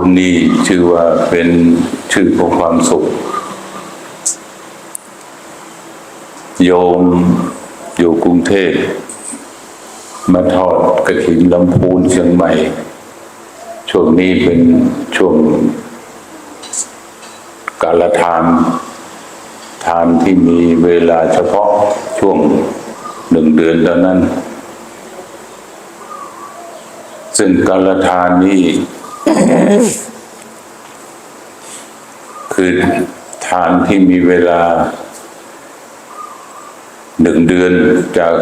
บุญนี้ชื่อว่าเป็นชื่อของความสุข โยมอยู่กรุงเทพมาทอดกระถินลำพูนเชียงใหม่ ช่วงนี้เป็นช่วงการลทาน ทานที่มีเวลาเฉพาะช่วงหนึ่งเดือนเท่านั้น ซึ่งการลทานนี้ คือทานที่มีเวลาหนึ่งเดือนจาก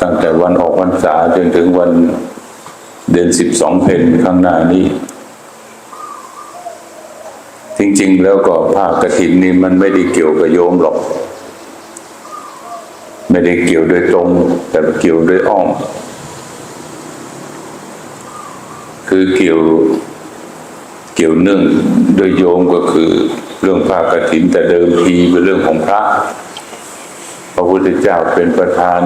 ตั้งแต่วันออกพรรษาจนถึงวันเดือนสิบสองเพนข้างหน้านี้ จริง ๆ แล้วก็ภาคกฐินนี่มันไม่ได้เกี่ยวกับโยมหรอก ไม่ได้เกี่ยวโดยตรง แต่เกี่ยวโดยอ้อม คือเกี่ยวเกี่ยวเนื่องโดยโยมก็คือเรื่องภาคกฐินแต่เดิมทีเป็นเรื่องของพระ พระพุทธเจ้าเป็นประธาน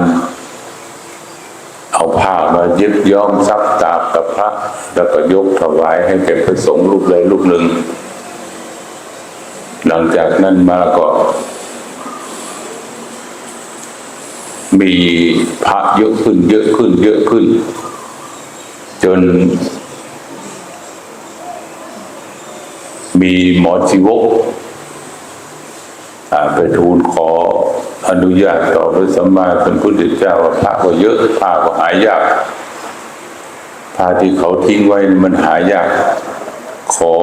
เอาผ้ามายึดย้อมซับตาบกับพระ แล้วก็ยกถวายให้แก่พระสงฆ์รูปใดรูปหนึ่ง หลังจากนั้นมาก็มีพระเยอะขึ้น เยอะขึ้น เยอะขึ้น จน มีหมอชีวกไปทูลขออนุญาตต่อพระสัมมาสัมพุทธเจ้าว่าพระก็เยอะผ้าก็หายากผ้าที่เขาทิ้งไว้มันหายาก ขอ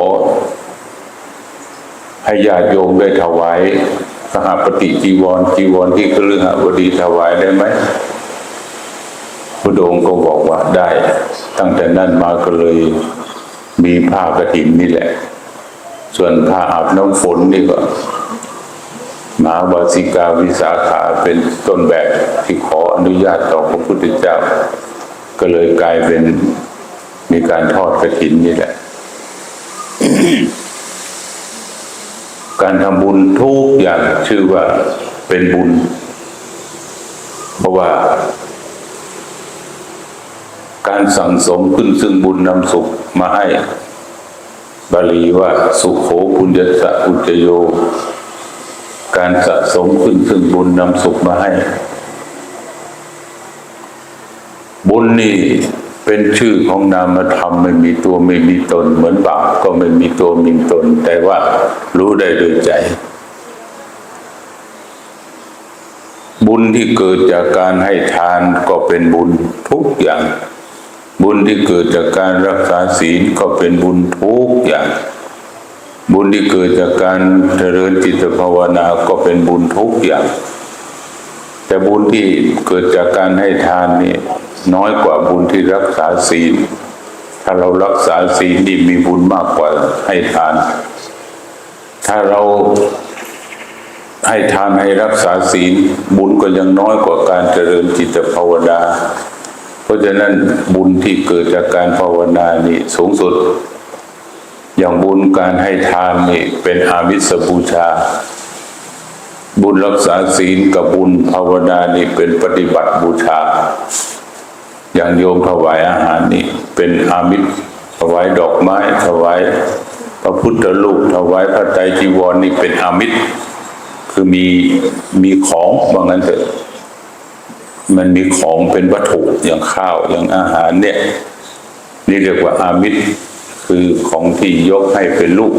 ให้ญาติโยมได้ถวายสหปฏิจีวรจีวรที่เคฤหบดีถวายได้ไหมพระองค์ก็บอกว่าได้ ตั้งแต่นั้นมาก็เลยมีผ้ากฐินนี่แหละ ส่วนผ้าอาบน้ำฝนนี่ก็มหาวาสิกาวิสาขาเป็นต้นแบบที่ขออนุญาตต่อพระพุทธเจ้า ก็เลยกลายเป็นมีการทอดกระถินนี่แหละ การทำบุญทุกอย่างชื่อว่าเป็นบุญ เพราะว่า การสั่งสมขึ้นซึ่งบุญนำสุขมาให้ บาลีว่าสุขโขปุญญสะอุจโย การสะสมขึ้นซึ่งบุญนำสุขมาให้ บุญนี่เป็นชื่อของนามธรรมไม่มีตัวไม่มีตน เหมือนบาปก็ไม่มีตัวมีตน แต่ว่ารู้ได้โดยใจ บุญที่เกิดจากการให้ทานก็เป็นบุญทุกอย่าง บุญที่เกิดจากการรักษาศีลก็เป็นบุญทุกอย่าง บุญที่เกิดจากการเจริญจิตภาวนาก็เป็นบุญทุกอย่าง แต่บุญที่เกิดจากการให้ทานนี่น้อยกว่าบุญที่รักษาศีล ถ้าเรารักษาศีลนี่มีบุญมากกว่าให้ทาน ถ้าเราให้ทานให้รักษาศีลบุญก็ยังน้อยกว่าการเจริญจิตภาวนา เพราะฉะนั้นบุญที่เกิดจากการภาวนานี่สูงสุด อย่างบุญการให้ทานนี่เป็นอามิสบูชา บุญรักษาศีลกับบุญภาวนานี่เป็นปฏิบัติบูชา อย่างโยมถวายอาหารนี่เป็นอามิตรถวายดอกไม้ถวายพระพุทธรูปถวายพระไตรจีวรนี่เป็นอามิตร คือมีมีของว่างั้นเถอะ มันมีของเป็นวัตถุอย่างข้าวอย่างอาหารเนี่ยนี่เรียกว่าอามิตรคือของที่ยกให้เป็นลูก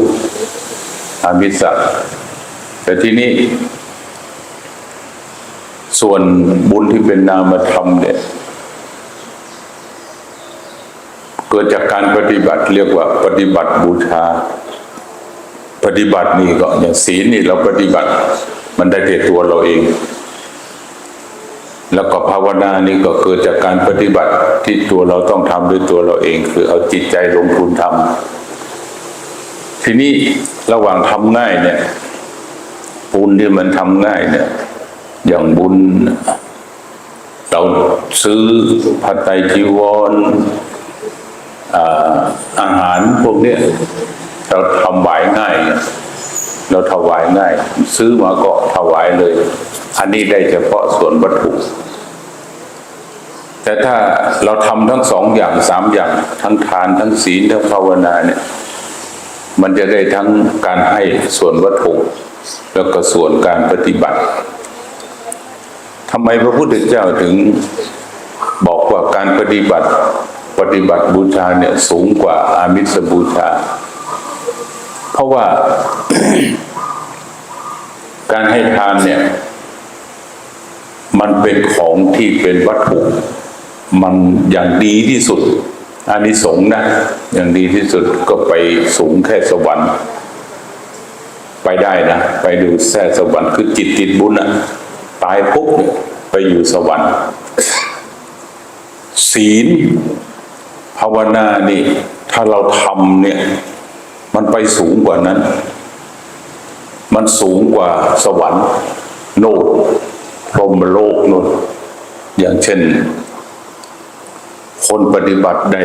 อามิสัตว์แต่ที่นี้ ส่วนบุญที่เป็นนามธรรมเนี่ยเกิดจากการปฏิบัติเรียกว่า ปฏิบัติบูชา ปฏิบัตินี่ก็อย่างศีลนี่เราปฏิบัติ มันได้แต่ตัวเราเอง แล้วก็ภาวนานี่ก็เกิดจากการปฏิบัติที่ตัวเราต้องทำด้วยตัวเราเอง คือเอาจิตใจลงทุนทำทีนี้ระหว่างทำง่ายเนี่ยบุญที่มันทำง่ายเนี่ย อย่างบุญเราซื้อผัดไตจีวรอาอาหารพวกเนี้ยเราทำไหวง่ายเนี่ยเราถวายง่าย ซื้อมาก็ถวายเลย อันนี้ได้เฉพาะส่วนวัตถุ แต่ถ้าเราทำทั้งสองอย่างสามอย่าง ทั้งทานทั้งศีลทั้งภาวนาเนี่ย มันจะได้ทั้งการให้ส่วนวัตถุ แล้วก็ส่วนการปฏิบัติทำไมพระพุทธเจ้าถึงบอกว่าการปฏิบัติปฏิบัติบูชาเนี่ยสูงกว่าอามิสบูชา เพราะว่าการให้ทานเนี่ย มันเป็นของที่เป็นวัตถุ มันอย่างดีที่สุดอานิสงส์นะ อย่างดีที่สุดก็ไปสูงแค่สวรรค์ ไปได้นะ ไปดูแท่สวรรค์คือจิตติดบุญอะตายปุ๊บเนี่ยไปอยู่สวรรค์ ศีล ภาวนานี่ ถ้าเราทำเนี่ย มันไปสูงกว่านั้น มันสูงกว่าสวรรค์ โนดพรหมโลกโนดอย่างเช่น คนปฏิบัติได้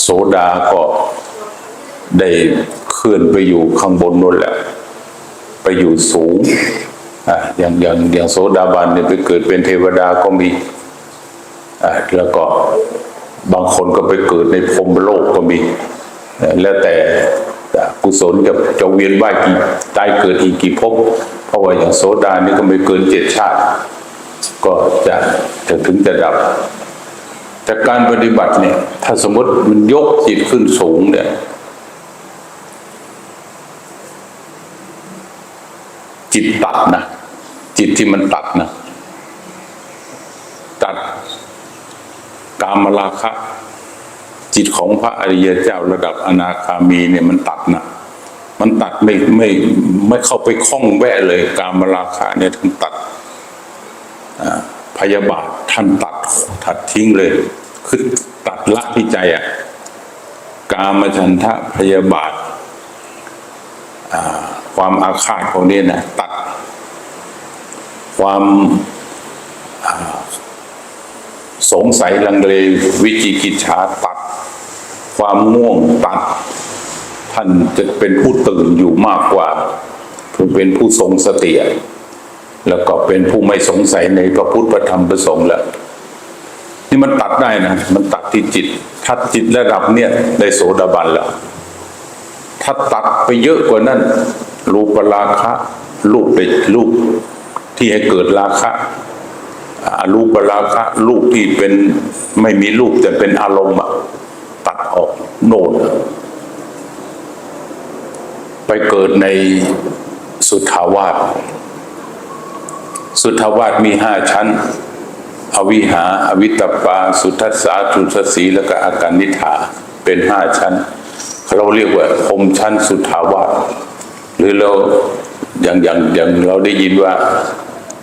โสดาก็ได้เคลื่อนไปอยู่ข้างบนนั่นแหละ ไปอยู่สูงอะอย่างอย่างอย่างโสดาบันเนี่ยไปเกิดเป็นเทวดาก็มีอะแล้วก็บางคนก็ไปเกิดในพรมโลกก็มี แล้วแต่กุศลจะจะเวียนว่ายกี่ตายเกิดอีกกี่ภพเพราะว่าอย่างโสดานี่ก็ไม่เกินเจ็ดชาติ ก็จะจะถึงจะดับ แต่การปฏิบัติเนี่ย ถ้าสมมติมันยกจิตขึ้นสูงเนี่ย จิตตัดนะ จิตที่มันตัดนะ ตัดกามราคะ จิตของพระอริยเจ้าระดับอนาคามีเนี่ยมันตัดนะมันตัดไม่ไม่ไม่เข้าไปคล้องแวะเลย กามราคะเนี่ยถึงตัดพยาบาทท่านตัด ตัดทิ้งเลย คือตัดละที่ใจอะกามฉันทะพยาบาทาความอาฆาตของนี้นะตัด ความาสงสัยลังเลวิจิกิจฉาตัด ความง่วงตัด ท่านจะเป็นผู้ตื่นอยู่มากกว่าเป็นผู้ทรงสติอะแล้วก็เป็นผู้ไม่สงสัยในพระพุทธธรรมพระสงฆ์แล้ว นี่มันตัดได้นะ มันตัดที่จิต ถ้าจิตระดับเนี่ยได้โสดาบันแล้ว ถ้าตัดไปเยอะกว่านั้นรูปราคะรูปเด็รูปที่ให้เกิดราคะอารูปราคะรูปที่เป็นไม่มีรูปแต่เป็นอารมณ์ตัดออกโน่นไปเกิดในสุทธาวาสสุทธาวาสมีห้าชั้น อวิหาอวิตตปา สุทัสสาทุสสีแล้วก็อาการนิฐาเป็นห้าชั้น เราเรียกว่าพรมชั้นสุทาวาสหรือเราอย่างอย่างอย่างเราได้ยินว่า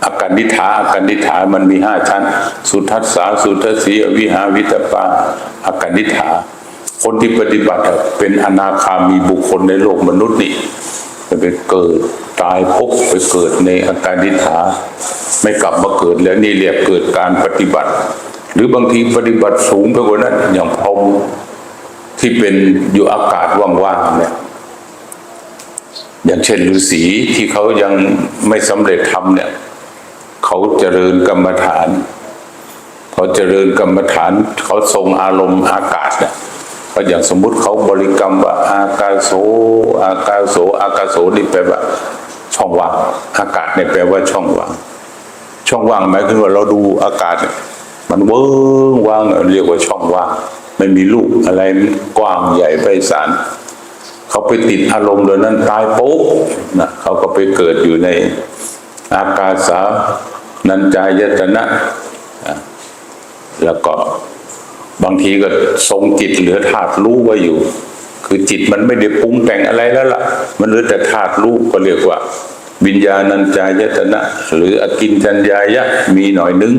อาการนิฐาอาการนิฐามันมีห้าชั้น สุทัสสาสุทัสสีอวิหาวิตตปาอาการนิฐาคนที่ปฏิบัติเป็นอนาคามีบุคคลในโลกมนุษย์นี่ จะไปเกิดตายพบไปเกิดในอาการดิฐาไม่กลับมาเกิดแล้วนี่เรียกเกิดการปฏิบัติ หรือบางทีปฏิบัติสูงไปกว่านั้นอย่างพรมที่เป็นอยู่อากาศว่างๆเนี่ยอย่างเช่นฤาษีที่เขายังไม่สำเร็จทำเนี่ยเขาเจริญกรรมฐาน เขาเจริญกรรมฐาน เขาทรงอารมณ์อากาศเนี่ย ก็อย่างสมมุติเขาบริกรรมว่า อากาโสอากาโสอากาโสนี่แปลว่า ช่องว่างอากาศเนี่ยแปลว่าช่องว่างช่องว่างหมายถึงว่าเราดูอากาศมันเวิ้งว่างเรียกว่าช่องว่างไม่มีลูกอะไรกว้างใหญ่ไพศาลเขาไปติดอารมณ์เดี๋ยนั้นตายปุ๊บนะเขาก็ไปเกิดอยู่ในอากาศสานัญจายตนะอะแล้วก็ บางทีก็ทรงจิตเหลือธาตุรู้ไว้อยู่ คือจิตมันไม่ได้ปรุงแต่งอะไรแล้วล่ะ มันเหลือแต่ธาตุรู้ก็เรียกว่าวิญญาณัญจายตนะ หรืออกินจัญญายะมีหน่อยนึง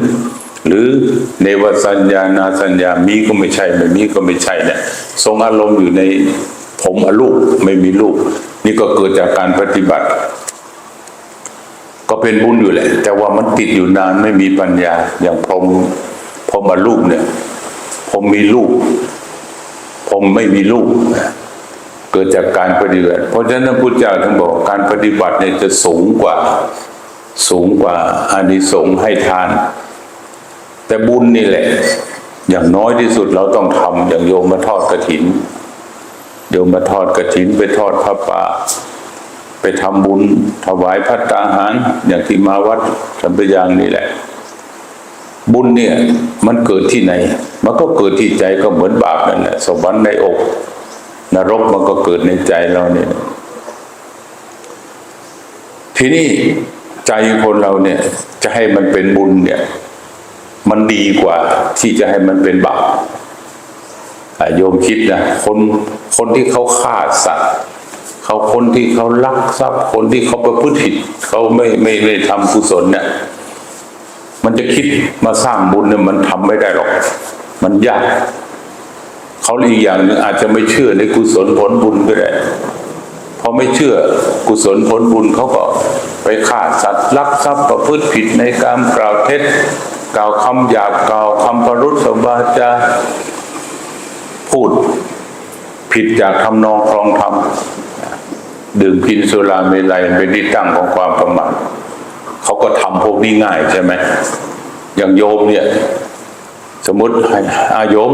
หรือเนวสัญญานาสัญญามีก็ไม่ใช่ไม่มีก็ไม่ใช่เนี่ยทรงอารมณ์อยู่ในผมอรูปไม่มีรูปนี่ก็เกิดจากการปฏิบัติ ก็เป็นบุญอยู่แหละ แต่ว่ามันติดอยู่นานไม่มีปัญญาอย่างพรมพรมอรูปเนี่ย ผมมีลูก ผมไม่มีลูกเกิดจากการปฏิบัติ เพราะฉะนั้นพระพุทธเจ้าท่านบอกการปฏิบัติเนี่ยจะสูงกว่า สูงกว่าอานิสงส์ให้ทาน แต่บุญนี่แหละ อย่างน้อยที่สุดเราต้องทำอย่างโยมมาทอดกระถินโยมมาทอดกระถินไปทอดพระป่าไปทำบุญถวายพัตตาหาร อย่างที่มาวัดสัมปยางนี่แหละ บุญเนี่ยมันเกิดที่ไหน มันก็เกิดที่ใจก็เหมือนบาปนั่นแหละสวรรค์ในอก นรกมันก็เกิดในใจเราเนี่ย ทีนี้ใจคนเราเนี่ย จะให้มันเป็นบุญเนี่ย มันดีกว่าที่จะให้มันเป็นบาปอะโยมคิดนะคนคนที่เขาฆ่าสัตว์เขาคนที่เขาลักทรัพย์คนที่เขาประพฤติผิดเขาไม่ไม่ไม่ทำกุศลเนี่ย มันจะคิดมาสร้างบุญเนี่ยมันทำไม่ได้หรอก มันยาก เขาอีกอย่างหนึงอาจจะไม่เชื่อในกุศลผลบุญก็ได้พอไม่เชื่อกุศลผลบุญเขาก็ไปฆ่าสัตว์ลักทรัพย์ประพฤติผิดในการกล่าวเท็จกล่าวคำหยาบกล่าวคำประรุษวาจาพูดผิดจากทำนองครองธรรมดื่มกินสุราเมลัยเป็นที่ตั้งของความประมาท เขาก็ทำพวกนี้ง่ายใช่ไหมอย่างโยมเนี่ย สมมติอาโยม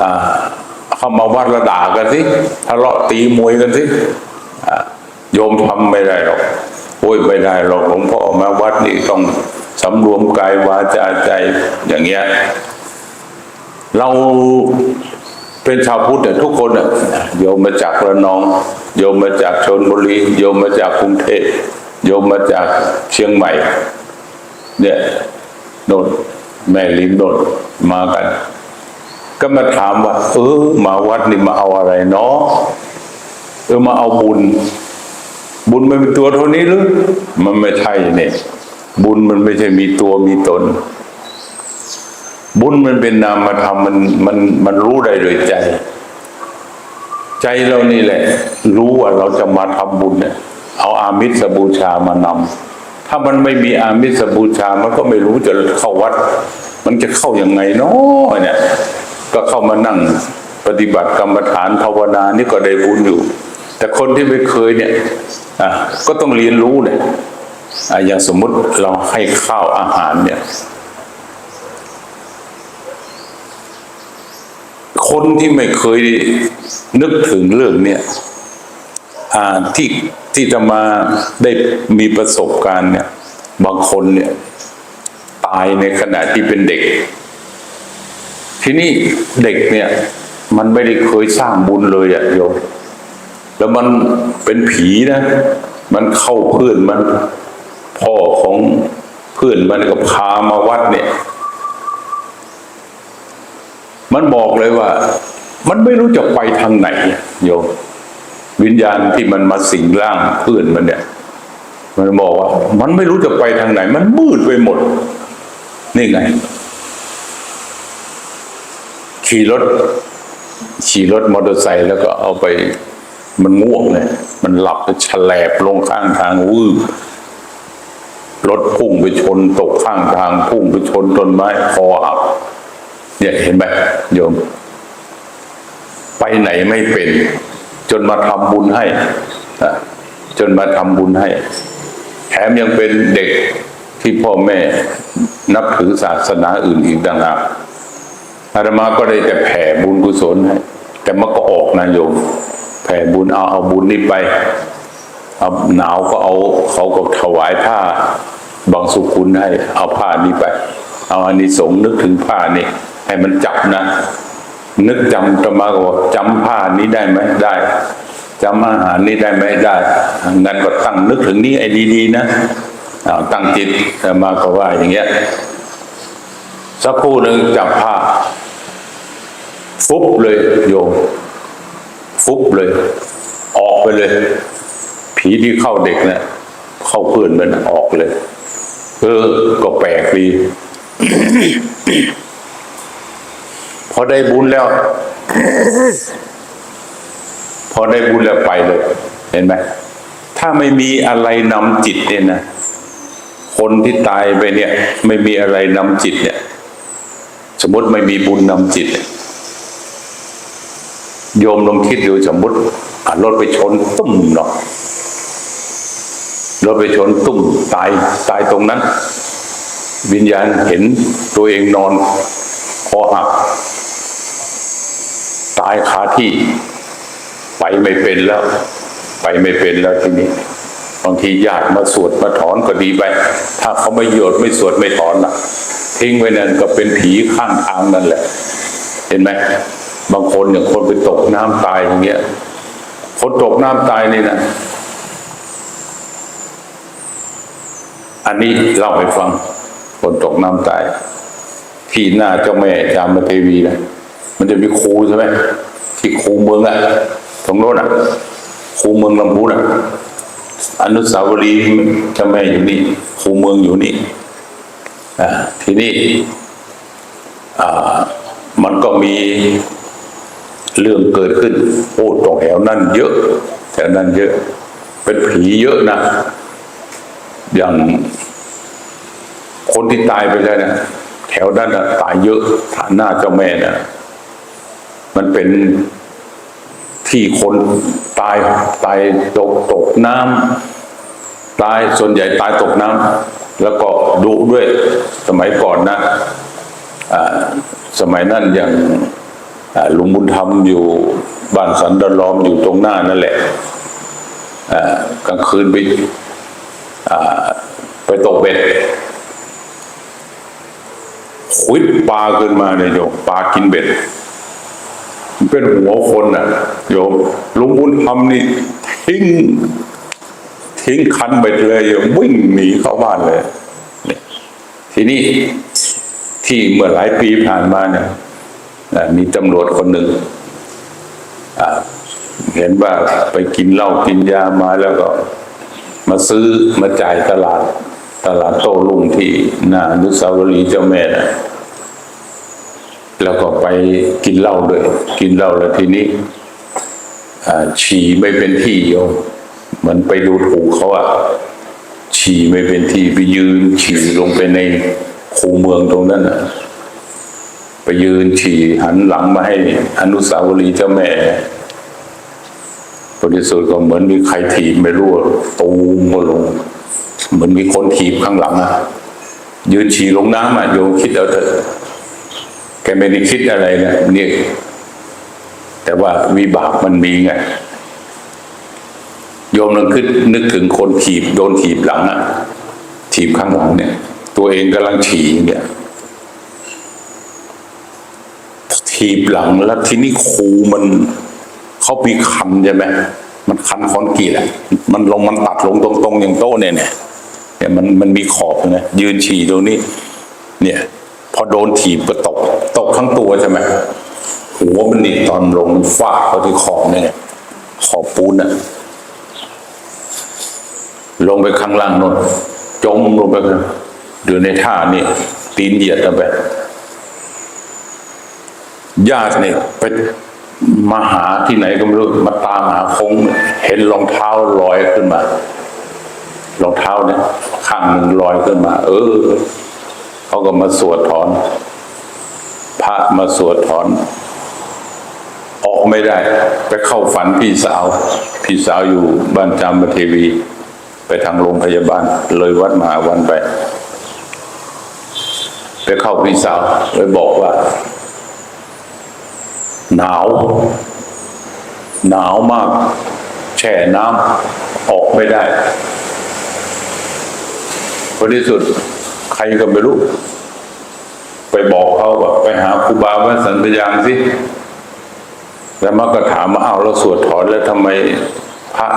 อ่าเข้ามาวัดระด่ากันสิทะเลาะตีมวยกันสิโยมทำไม่ได้หรอกโอ้ยไม่ได้หรอกหลวงพ่อมาวัดนี่ต้องสำรวมกายวาจาใจอย่างเงี้ยเราเป็นชาวพุทธเนี่ยทุกคนเนี่ยโยมมาจากระนอง โยมมาจากชนบุรีโยมมาจากกรุงเทพ โยมมาจากเชียงใหม่ เนี่ยโน่นแม่ลิมโน่นมากัน ก็มาถามว่า เออ มาวัดนี่มาเอาอะไรเนาะเออมาเอาบุญ บุญมันเป็นตัวเท่านี้หรือมันไม่ใช่เนี่ย บุญมันไม่ใช่มีตัวมีตน บุญมันเป็นนามธรรมมันมันมันรู้ได้โดยใจ ใจเรานี่แหละ รู้ว่าเราจะมาทำบุญเนี่ย เอาอามิสบูชามานำถ้ามันไม่มีอามิสบูชามันก็ไม่รู้จะเข้าวัด มันจะเข้ายังไงเนาะเนี่ย ก็เข้ามานั่งปฏิบัติกรรมฐานภาวนานี่ก็ได้บุญอยู่ แต่คนที่ไม่เคยเนี่ยอะก็ต้องเรียนรู้เนี่ยอะอย่างสมมุติเราให้ข้าวอาหารเนี่ย คนที่ไม่เคยนึกถึงเรื่องเนี่ย ที่ที่จะมาได้มีประสบการณ์เนี่ย บางคนเนี่ย ตายในขณะที่เป็นเด็ก ทีนี้เด็กเนี่ย มันไม่ได้เคยสร้างบุญเลยอะโยมแล้วมันเป็นผีนะ มันเข้าเพื่อนมัน พ่อของเพื่อนมันก็พามาวัดเนี่ย มันบอกเลยว่า มันไม่รู้จะไปทางไหนโยม วิญญาณที่มันมาสิงร่างเพื่อนมันเนี่ย มันบอกว่า มันไม่รู้จะไปทางไหน มันมืดไปหมด นี่ไง ขี่รถ ขี่รถมอเตอร์ไซค์แล้วก็เอาไป มันง่วงเลยมันหลับแฉลบลงข้างทางวืบรถพุ่งไปชนตกข้างทางพุ่งไปชนต้นไม้คอหักเนี่ยเห็นไหมโยม ไปไหนไม่เป็น จนมาทำบุญให้จนมาทำบุญให้ แถมยังเป็นเด็กที่พ่อแม่นับถือศาสนาอื่นอีกต่างหากอาตมาก็ได้แต่แผ่บุญกุศลให้ แต่มันก็ออกนะโยม แผ่บุญเอาเอาบุญนี้ไปเอาหนาวก็เอาเขาก็ถวายผ้าบางสุขุนให้ เอาผ้านี้ไป เอาอันนี้สงนึกถึงผ้านี่ให้มันจับนะ นึกจำตมาก็บอกจำผ้านี้ได้ไหมได้จำอาหารนี้ได้ไหมได้งั้นก็ตั้งนึกถึงนี้ไอ้ดีๆนะตั้งจิตตมาก็ว่าอย่างเงี้ยสักครู่หนึ่งจับผ้าฟุบเลยโยมฟุบเลย ออกไปเลย ผีที่เข้าเด็กเนะี่ยเข้าเพื่อนมันออกเลย เออ ก็แปลกดี อได้บุญแล้ว พอได้บุญแล้วไปเลย เห็นไหมถ้าไม่มีอะไรนำจิตเนี่ยนะคนที่ตายไปเนี่ย ไม่มีอะไรนำจิตเนี่ย สมมติไม่มีบุญนำจิตโยมลองคิดดูสมมติรถไปชนตุ้มเนาะรถไปชนตุ้มตายตายตรงนั้น วิญญาณเห็นตัวเองนอนคอหัก ตายคาที่ ไปไม่เป็นแล้ว ไปไม่เป็นแล้วทีนี้บางทีญาติมาสวดมาถอนก็ดีไป ถ้าเขาไม่โยดไม่สวดไม่ถอนล่ะ ทิ้งไว้นั่นก็เป็นผีข้างทางนั่นแหละ เห็นไหมบางคนอย่างคนไปตกน้ำตายอย่างเงี้ย คนตกน้ำตายนี่นะอันนี้เล่าให้ฟัง คนตกน้ำตาย ที่หน้าเจ้าแม่จามเทวีนะ มันจะมีครูใช่ไหมที่ครูเมืองอะตรงโน้นอะครูเมืองลำพูนอะอนุสาวรีย์เจ้าแม่อยู่นี่ครูเมืองอยู่นี่อ่าทีนี้อ่ามันก็มีเรื่องเกิดขึ้นโอ้ตรงแถวนั้นเยอะแถวนั้นเยอะ เป็นผีเยอะนะ อย่างคนที่ตายไปแล้วนะแถวนั้นนะตายเยอะฐานหน้าเจ้าแม่นะ มันเป็นที่คนตายตายตกตกน้ำตายส่วนใหญ่ตายตกน้ำแล้วก็ดุด้วยสมัยก่อนนะอ่าสมัยนั้นอย่างลุงบุญธรรมอยู่บ้านสันดอนล้อมอยู่ตรงหน้านั่นแหละกลางคืนไปไปตกเบ็ดควิดปลาขึ้นมาเนี่ยโยปลากินเบ็ด เป็นหัวคนน่ะโยมลุงบุญทำนี่ทิ้งทิ้งคันเบ็ดเลยโยมวิ่งหนีเข้าบ้านเลยเนี่ยทีนี้ที่เมื่อหลายปีผ่านมาเนี่ยมีตำรวจคนหนึ่งเห็นว่าไปกินเหล้ากินยามาแล้วก็ มาซื้อมาจ่ายตลาด ตลาดโต้รุ่งที่หน้าอนุสาวรีย์เจ้าแม่นะ แล้วก็ไปกินเหล้าด้วย กินเหล้าแล้วทีนี้ฉี่ไม่เป็นที่โยมมันไปดูถูกเขาอะฉี่ไม่เป็นที่ไปยืนฉี่ลงไปในคูเมืองตรงนั้นอะไปยืนฉี่หันหลังมาให้อนุสาวรีย์เจ้าแม่ผลที่สุดก็เหมือนมีใครถีบไม่รู้ตูมก็ลง เหมือนมีคนถีบข้างหลังอะยืนฉี่ลงน้ำอะโยมคิดเอาเถอะ แกไม่ได้คิดอะไรนะเนี่ยแต่ว่าวิบากมันมีไงโยมลองคิดนึกถึงคนถีบโดนถีบหลังอะถีบข้างหลังเนี่ย ตัวเองกำลังฉี่เนี่ยถีบหลังแล้วทีนี้ครูมันเขามีคันใช่ไหมมันคันคอนกรีตอะมันลงมันตัดลงตรงๆอย่างโต๊ะเนี่ยเนี่ยเนี่ยมันมันมีขอบนะยืนฉี่ตรงนี้ เนี่ย พอโดนถีบก็ตก ตกทั้งตัวใช่ไหมหัวมันนี่ตอนลงมันฟาดเขาที่ขอบเนี่ยขอบปูนอะลงไปข้างล่างนนจมลงไปเดือในท่านี่ตีนเหยียดลงไปญาติเนี่ยไปมาหาที่ไหนก็ไม่รู้มาตามหาคงเห็นรองเท้าลอยขึ้นมารองเท้าเนี่ยข้างหนึ่งลอยขึ้นมา เออ เขาก็มาสวดถอน พระมาสวดถอน ออกไม่ได้ ไปเข้าฝันพี่สาว พี่สาวอยู่บ้านจามเทวี ไปทางโรงพยาบาล เลยวัดมหาวันไป ไปเข้าพี่สาวไปบอกว่า หนาว หนาวมาก แช่น้ำออกไม่ได้พอที่สุด ใครก็ไม่รู้ ไปบอกเขาว่าไปหาครูบาวัดสันปยางสิ แล้วมันก็ถามว่าอ้าเราสวดถอนแล้วทำไมพระ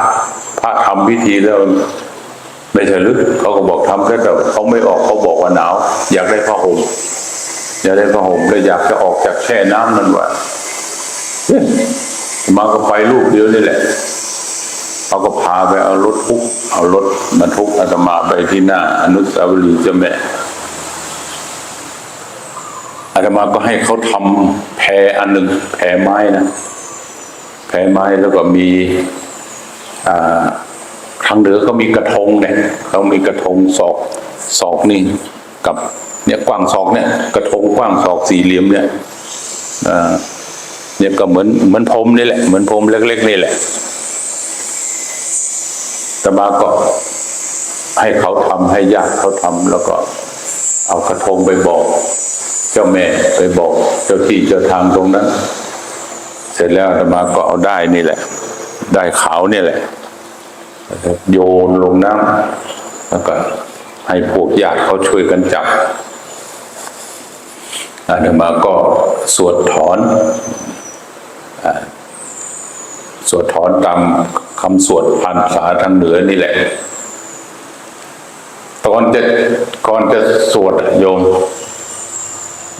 พระทำพิธีแล้วไม่ใช่หรือเขาก็บอกทำแค่แต่เขาไม่ออกเขาบอกว่าหนาว อยากได้ผ้าห่มอยากได้ผ้าห่มเลยอยากจะออกจากแช่น้ำนั่นว่ามาก็ไปลูกเดียวนี่แหละ เขาก็พาไปเอารถทุก เอารถบรรทุกอาตมาไปที่หน้า อนุสาวรีย์เจ้าแม่อาตมาก็ให้เขาทำแพอันหนึ่งแพไม้นะแพไม้แล้วก็มีทางเหนือก็มีกระทงเนี่ยเขามีกระทงศอกศอกนี่กับเนี่ยกว้างศอกเนี่ย กระทงกว้างศอกสี่เหลี่ยมเนี่ยเนี่ยก็เหมือนเหมือนพรมนี่แหละเหมือนพรมเล็กๆนี่แหละ ตมาก็ให้เขาทำให้ญาติเขาทำแล้วก็เอากระทงไปบอก เจ้าแม่ไปบอก เจ้าที่เจ้าทางตรงนั้น เสร็จแล้วตมาก็เอาได้นี่แหละ ได้ขาวนี่แหละ โยนลงน้ำแล้วก็ให้พวกญาติเขาช่วยกันจับอาตมาก็สวดถอนอสวดถอนตาม คำสวดพันษาทางเหนือนี่แหละ ตอนจะก่อนจะสวดโยม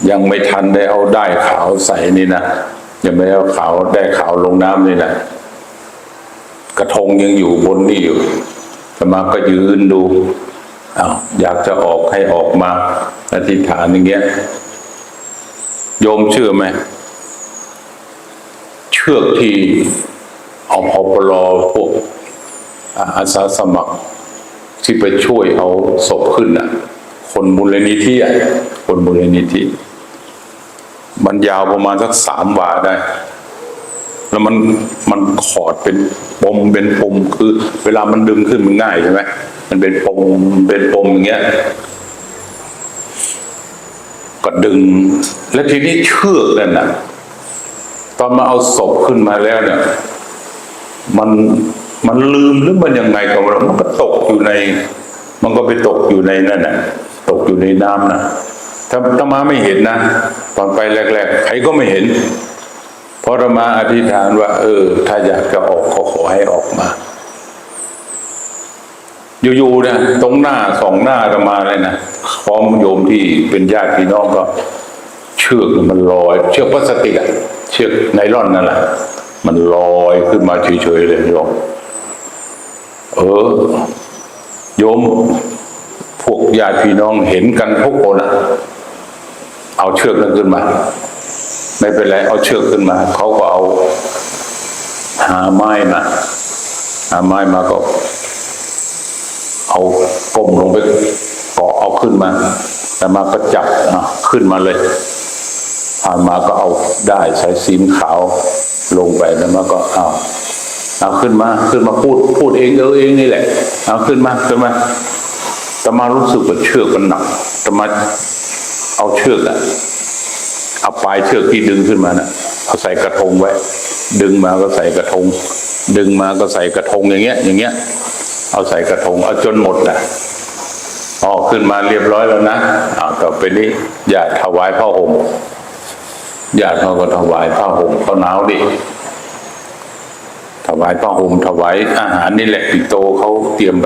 ยังไม่ทันได้เอาได้ขาวใส่นี่นะยังไม่เอาขาวได้ขาวลงน้ำนี่นะกระทงยังอยู่บนนี่อยู่สมาก็ยืนดูอ้าวอยากจะออกให้ออกมาอธิษฐานอย่างเงี้ยโยมเชื่อไหมเชือกที่ เอาพอปลอพวกอาสาสมัครที่ไปช่วยเอาศพขึ้นน่ะ คนมูลนิธิอะคนมูลนิธิมันยาวประมาณสักสามวาได้ แล้วมันมันขอดเป็นปมเป็นปมคือ เวลามันดึงขึ้นมันง่ายใช่ไหมมันเป็นปมเป็นปมอย่างเงี้ยก็ดึง และทีนี้เชือกนั่นน่ะตอนมาเอาศพขึ้นมาแล้วเนี่ย มันมันลืมหรือมันยังไงกับเรามันก็ตกอยู่ใน มันก็ไปตกอยู่ในนั่นน่ะ ตกอยู่ในน้ำนะถ้าถ้ามาไม่เห็นนะตอนไปแรกๆใครก็ไม่เห็นเพราะเรามาอธิษฐานว่า เออ ถ้าอยากจะออกขอขอให้ออกมา อยู่ๆนะตรงหน้าสองหน้าเรามาเลยนะพร้อมโยมที่เป็นญาติพี่น้องก็ เชือกมันลอย เชือกพลาสติกอะเชือกไนล่อนนั่นแหละ มันลอยขึ้นมาเฉยๆเลยโยมเออโยมพวกญาติพี่น้องเห็นกันทุกคนอะเอาเชือกนั้นขึ้นมา ไม่เป็นไรเอาเชือกขึ้นมาเขาก็เอา หาไม้มาหาไม้มาก็ เอาก้มลงไปเกาะเอาขึ้นมา แต่มาก็จับอะขึ้นมาเลยผ่านมาก็เอาได้ใช้สีขาว ลงไปแล้วมาก็เอาเอาขึ้นมาขึ้นมาพูดพูดเองเออเองนี่แหละ เอาขึ้นมาขึ้นมาตมารู้สึกว่าเชือกมันหนักตมาเอาเชือกอะเอาปลายเชือกที่ดึงขึ้นมาน่ะเอาใส่กระทงไว้ ดึงมาก็ใส่กระทง ดึงมาก็ใส่กระทงอย่างเงี้ย อย่างเงี้ย เอาใส่กระทงเอาจนหมดนะออกขึ้นมาเรียบร้อยแล้วนะเอาต่อไปนี้ญาติถวายผ้าห่ม ญาติเขาก็ถวายผ้าห่มเขาหนาวดิถวายผ้าห่มถวายอาหารนี่แหละปิโตเขาเตรียมไป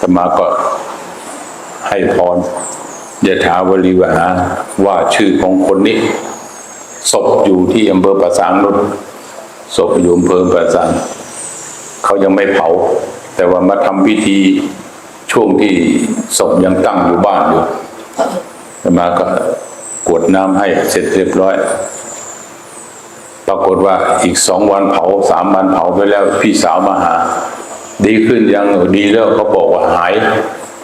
ธรรมาก็ให้พรยะถาวริวหาว่าชื่อของคนนี้ศพอยู่ที่อำเภอประสางนุนศพอยู่อำเภอประสางเขายังไม่เผา แต่ว่ามาทำพิธีช่วงที่ศพยังตั้งอยู่บ้านอยู่แต่มาก็ กวดน้ำให้เสร็จเรียบร้อย ปรากฏว่าอีกสองวันเผาสามวันเผาไปแล้วพี่สาวมาหา ดีขึ้นยังเออดีแล้วเขาบอกว่าหาย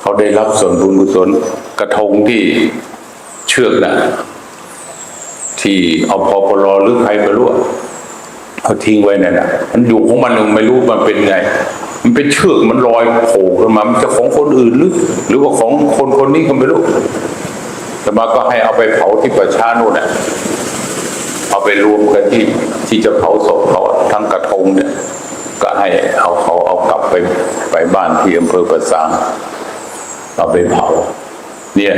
เขาได้รับส่วนบุญกุศลกระทงที่เชือกนะที่เอาพอปลอหรือใครไม่รู้เอาทิ้งไว้นั่นนะมันอยู่ของมันเองไม่รู้มันเป็นไง มันเป็นเชือกมันลอยโผล่ขึ้นมา มันจะของคนอื่นหรือ หรือว่าของคนคนนี้ก็ไม่รู้ แต่มาก็ให้เอาไปเผาที่ประชาโน่นน่ะเอาไปรวมกันที่ที่จะเผาศพเขาทั้งกระทงเนี่ย ก็ให้เอาเขาเอากลับไปไปบ้านที่อำเภอประสางเอาไปเผา เนี่ย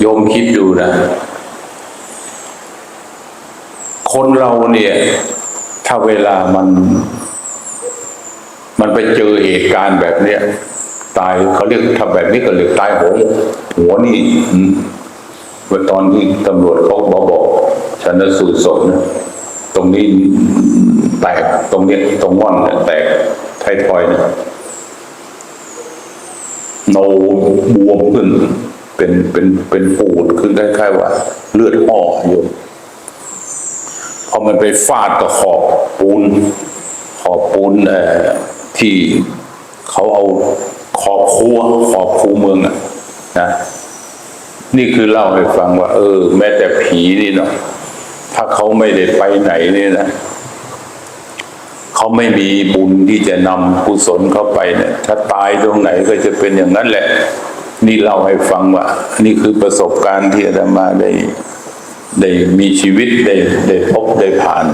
โยมคิดดูนะ คนเราเนี่ย ถ้าเวลามัน มันไปเจอเหตุการณ์แบบเนี้ย ตายเขาเรียกทำแบบนี้ก็เรียกตายโหงหัวนี่เมื่อตอนที่ตำรวจเขาบอกบอกชันสูตรศพนะตรงนี้แตกตรงเนี้ยตรงว่อนเนี่ยแตกไทยทอยเนี่ยโนบวมขึ้น เป็นเป็นเป็นปูดขึ้นคล้ายๆว่า เลือดห่ออยู่พอมันไปฟาดกับขอบปูน ขอบปูนเอ่อที่เขาเอา ขอบคูขอบคูเมืองอะนะนี่คือเล่าให้ฟังว่า เออ แม้แต่ผีนี่เนาะถ้าเขาไม่ได้ไปไหนเนี่ยนะเขาไม่มีบุญที่จะนำกุศลเข้าไปเนี่ย ถ้าตายตรงไหนก็จะเป็นอย่างนั้นแหละ นี่เล่าให้ฟังว่า นี่คือประสบการณ์ที่อาตมาได้ ได้มีชีวิตได้ได้พบได้ผ่าน